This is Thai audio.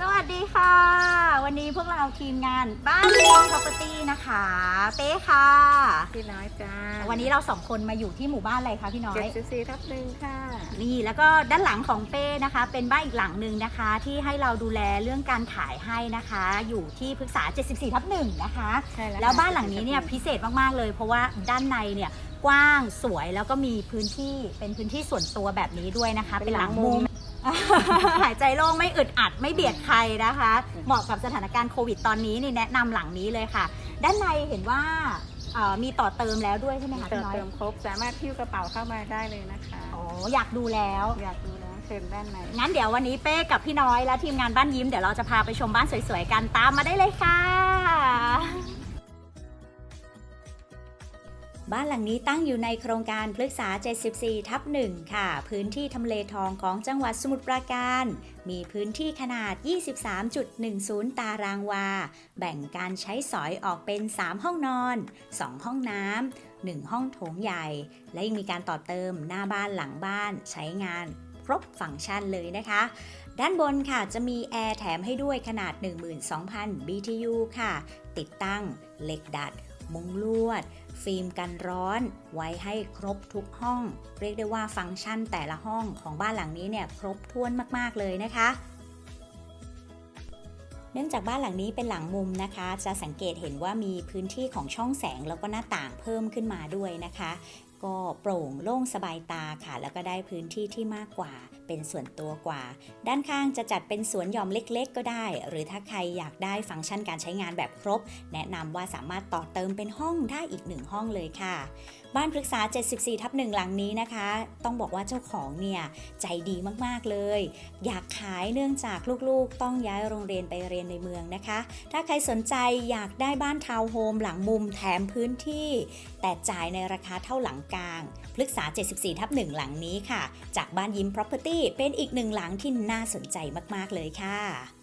สวัสดีค่ะ วันนี้พวกเราทีมงานบ้านเลี้ยง property นะคะ เป๊ค่ะ พี่น้อยจ้าวันนี้เราสองคนมาอยู่ที่หมู่บ้านอะไรคะพี่น้อเจ็ดยสิบสี่ทับหนึ่งค่ะ นี่แล้วก็ด้านหลังของเป้นะคะ เป็นบ้านอีกหลังหนึ่งนะคะ ที่ให้เราดูแลเรื่องการขายให้นะคะ อยู่ที่พฤกษา 74ทับหนึ่งนะคะ ใช่แล้วแล้วค่ะบ้านหลังนี้เนี่ยพิเศษมากๆเลย เพราะว่าด้านในเนี่ยกว้างสวยแล้วก็มีพื้นที่เป็นพื้นที่ส่วนตัวแบบนี้ด้วยนะคะ เป็นหลังมุม หายใจโล่งไม่อึดอัดไม่เบียดใครนะคะ เหมาะกับสถานการณ์โควิดตอนนี้นี่แนะนำหลังนี้เลยค่ะ ด้านในเห็นว่าเอ่อมีต่อเติมแล้วด้วยใช่ไหมคะเติพี่มน้อยเติมครบสามารถพิ้วกระเป๋าเข้ามาได้เลยนะคะ อ๋ออยากดูแล้ว อยากดูแล้วเชิญด้านในงั้นเดี๋ยววันนี้เป้กับพี่น้อยและทีมงานบ้านยิ้มเดี๋ยวเราจะพาไปชมบ้านสวยๆกันตามมาได้เลยค่ะ บ้านหลังนี้ตั้งอยู่ในโครงการพฤกษา 74 ทับ 1 ค่ะ พื้นที่ทำเลทองของจังหวัดสมุทรปราการ มีพื้นที่ขนาด 23.10 ตารางวา แบ่งการใช้สอยออกเป็น 3 ห้องนอน 2 ห้องน้ำ 1 ห้องโถงใหญ่ และยังมีการต่อเติมหน้าบ้านหลังบ้านใช้งานครบฟังก์ชันเลยนะคะ ด้านบนค่ะจะมีแอร์แถมให้ด้วยขนาด 12,000 BTU ค่ะ ติดตั้งเหล็กดัด มุงลวด ฟิล์มกันร้อน ไว้ให้ครบทุกห้อง เรียกได้ว่าฟังก์ชันแต่ละห้องของบ้านหลังนี้เนี่ยครบถ้วนมากๆเลยนะคะเนื่องจากบ้านหลังนี้เป็นหลังมุมนะคะ จะสังเกตเห็นว่ามีพื้นที่ของช่องแสงแล้วก็หน้าต่างเพิ่มขึ้นมาด้วยนะคะ ก็โปร่งโล่งสบายตาค่ะ แล้วก็ได้พื้นที่ที่มากกว่า เป็นส่วนตัวกว่า ด้านข้างจะจัดเป็นสวนหย่อมเล็กๆ ก็ได้ หรือถ้าใครอยากได้ฟังก์ชันการใช้งานแบบครบ แนะนำว่าสามารถต่อเติมเป็นห้องได้อีกหนึ่งห้องเลยค่ะ บ้านพฤกษา 74 ทับหนึ่งหลังนี้นะคะ ต้องบอกว่าเจ้าของเนี่ยใจดีมากๆเลย อยากขายเนื่องจากลูกๆ ต้องย้ายโรงเรียนไปเรียนในเมืองนะคะ ถ้าใครสนใจอยากได้บ้านทาวน์โฮมหลังมุมแถมพื้นที่ แต่จ่ายในราคาเท่าหลังกลาง พฤกษา 74 ทับหนึ่งหลังนี้ค่ะ จากบ้านยิ้ม Property เป็นอีกหนึ่งหลังที่น่าสนใจมาก ๆ เลยค่ะ